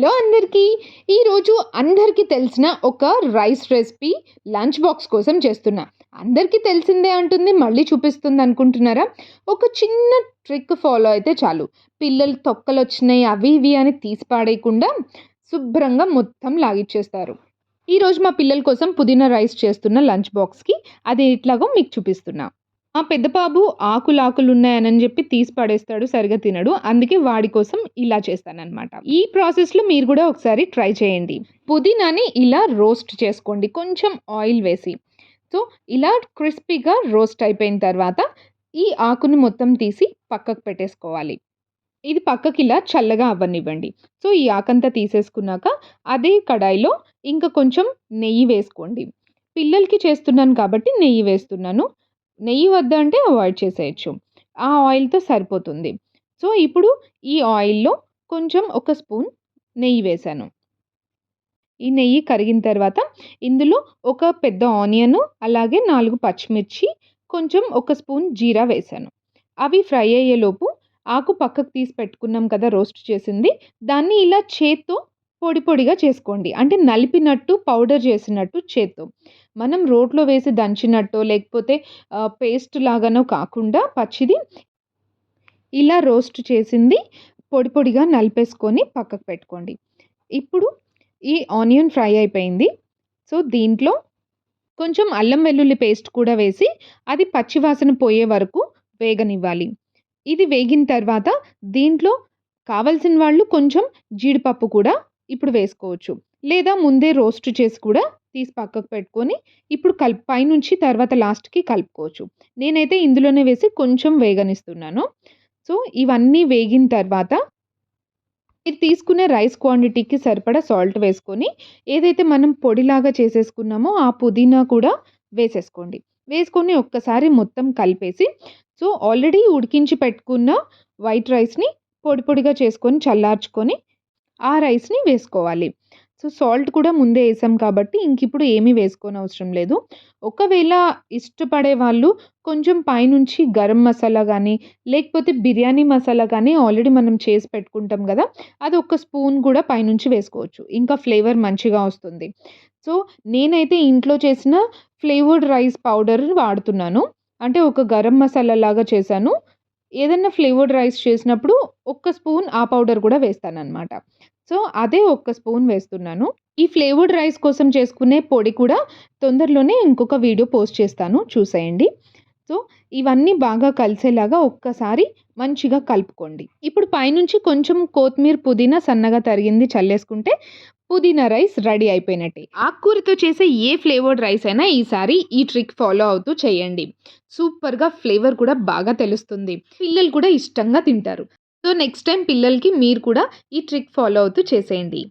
Hello అందరికీ ఈరోజు అందరికీ తెలిసిన ఒక రైస్ రెసిపీ లంచ్ బాక్స్ కోసం చేస్తున్నా. అందరికీ తెలిసిందే అంటుంది మళ్ళీ చూపిస్తుంది అనుకుంటున్నారా? ఒక చిన్న ట్రిక్ ఫాలో అయితే చాలు. పిల్లలు తొక్కలు వచ్చినాయి అవి ఇవి అని తీసి పాడేయకుండా శుభ్రంగా మొత్తం లాగిచ్చేస్తారు. ఈరోజు మా పిల్లల కోసం పుదీనా రైస్ చేస్తున్న లంచ్ బాక్స్కి అది ఎట్లాగో మీకు చూపిస్తున్నా. ఆ పెద్ద బాబు ఉన్నాయని చెప్పి తీసి పడేస్తాడు సరిగా తినడు. అందుకే వాడి కోసం ఇలా చేస్తానన్నమాట. ఈ ప్రాసెస్లో మీరు కూడా ఒకసారి ట్రై చేయండి. పుదీనాని ఇలా రోస్ట్ చేసుకోండి. కొంచెం ఆయిల్ వేసి. సో ఇలా క్రిస్పీగా రోస్ట్ అయిపోయిన తర్వాత ఈ ఆకుని మొత్తం తీసి పక్కకు పెట్టేసుకోవాలి. ఇది పక్కకి ఇలా చల్లగా అవ్వనివ్వండి. సో ఈ ఆకంతా తీసేసుకున్నాక అదే కడాయిలో ఇంకా కొంచెం నెయ్యి వేసుకోండి. పిల్లలకి చేస్తున్నాను కాబట్టి నెయ్యి వేస్తున్నాను. నెయ్యి వద్ద అంటే అవాయిడ్ చేసేయచ్చు. ఆ ఆయిల్తో సరిపోతుంది. సో ఇప్పుడు ఈ ఆయిల్లో కొంచెం ఒక స్పూన్ నెయ్యి వేశాను ఈ నెయ్యి కరిగిన తర్వాత ఇందులో ఒక పెద్ద ఆనియన్ అలాగే నాలుగు పచ్చిమిర్చి కొంచెం ఒక స్పూన్ జీరా వేశాను అవి ఫ్రై అయ్యేలోపు ఆకు పక్కకు తీసి పెట్టుకున్నాం కదా రోస్ట్ చేసింది. దాన్ని ఇలా చేత్తో పొడి పొడిగా చేసుకోండి. అంటే నలిపినట్టు పౌడర్ చేసినట్టు చేత్తో. మనం రోట్లో వేసి దంచినట్టో లేకపోతే పేస్ట్ లాగానో కాకుండా పచ్చిది ఇలా రోస్ట్ చేసింది పొడి పొడిగా నలిపేసుకొని పక్కకు పెట్టుకోండి. ఇప్పుడు ఈ ఆనియన్ ఫ్రై అయిపోయింది. సో దీంట్లో కొంచెం అల్లం వెల్లుల్లి పేస్ట్ కూడా వేసి అది పచ్చివాసన పోయే వరకు వేగనివ్వాలి. ఇది వేగిన తర్వాత దీంట్లో కావలసిన వాళ్ళు కొంచెం జీడిపప్పు కూడా ఇప్పుడు వేసుకోవచ్చు. లేదా ముందే రోస్ట్ చేసి కూడా తీసి పక్కకు పెట్టుకొని ఇప్పుడు కలుపు పైనుంచి తర్వాత లాస్ట్కి కలుపుకోవచ్చు. నేనైతే ఇందులోనే వేసి కొంచెం వేగనిస్తున్నాను. సో ఇవన్నీ వేగిన తర్వాత మీరు తీసుకునే రైస్ క్వాంటిటీకి సరిపడా సాల్ట్ వేసుకొని ఏదైతే మనం పొడిలాగా చేసేసుకున్నామో ఆ పుదీనా కూడా వేసేసుకోండి. వేసుకొని ఒక్కసారి మొత్తం కలిపేసి సో ఆల్రెడీ ఉడికించి పెట్టుకున్న వైట్ రైస్ని పొడి పొడిగా చేసుకొని చల్లార్చుకొని ఆ రైస్ని వేసుకోవాలి. సో సాల్ట్ కూడా ముందే వేసాం కాబట్టి ఇంక ఇప్పుడు ఏమీ వేసుకోని అవసరం లేదు. ఒకవేళ ఇష్టపడే వాళ్ళు కొంచెం పైనుంచి గరం మసాలా కానీ లేకపోతే బిర్యానీ మసాలా కానీ ఆల్రెడీ మనం చేసి పెట్టుకుంటాం కదా అది ఒక స్పూన్ కూడా పైనుంచి వేసుకోవచ్చు. ఇంకా ఫ్లేవర్ మంచిగా వస్తుంది. సో నేనైతే ఇంట్లో చేసిన ఫ్లేవర్డ్ రైస్ పౌడర్ వాడుతున్నాను. అంటే ఒక గరం మసాలా లాగా చేశాను. ఏదైనా ఫ్లేవర్డ్ రైస్ చేసినప్పుడు ఒక్క స్పూన్ ఆ పౌడర్ కూడా వేస్తానన్నమాట. సో అదే ఒక్క స్పూన్ వేస్తున్నాను. ఈ ఫ్లేవర్డ్ రైస్ కోసం చేసుకునే పొడి కూడా తొందరలోనే ఇంకొక వీడియో పోస్ట్ చేస్తాను. చూసేయండి. సో ఇవన్నీ బాగా కలిసేలాగా ఒక్కసారి మంచిగా కలుపుకోండి. ఇప్పుడు పైనుంచి కొంచెం కొత్తిమీర పుదీనా సన్నగా తరిగింది చల్లేసుకుంటే పుదీనా రైస్ రెడీ అయిపోయినట్టే. ఆకుకూరతో చేసే ఏ ఫ్లేవర్డ్ రైస్ అయినా ఈసారి ఈ ట్రిక్ ఫాలో అవుతూ చేయండి. సూపర్గా ఫ్లేవర్ కూడా బాగా తెలుస్తుంది. పిల్లలు కూడా ఇష్టంగా తింటారు. సో నెక్స్ట్ టైం పిల్లలకి మీరు కూడా ఈ ట్రిక్ ఫాలో అవుతూ చేసేయండి.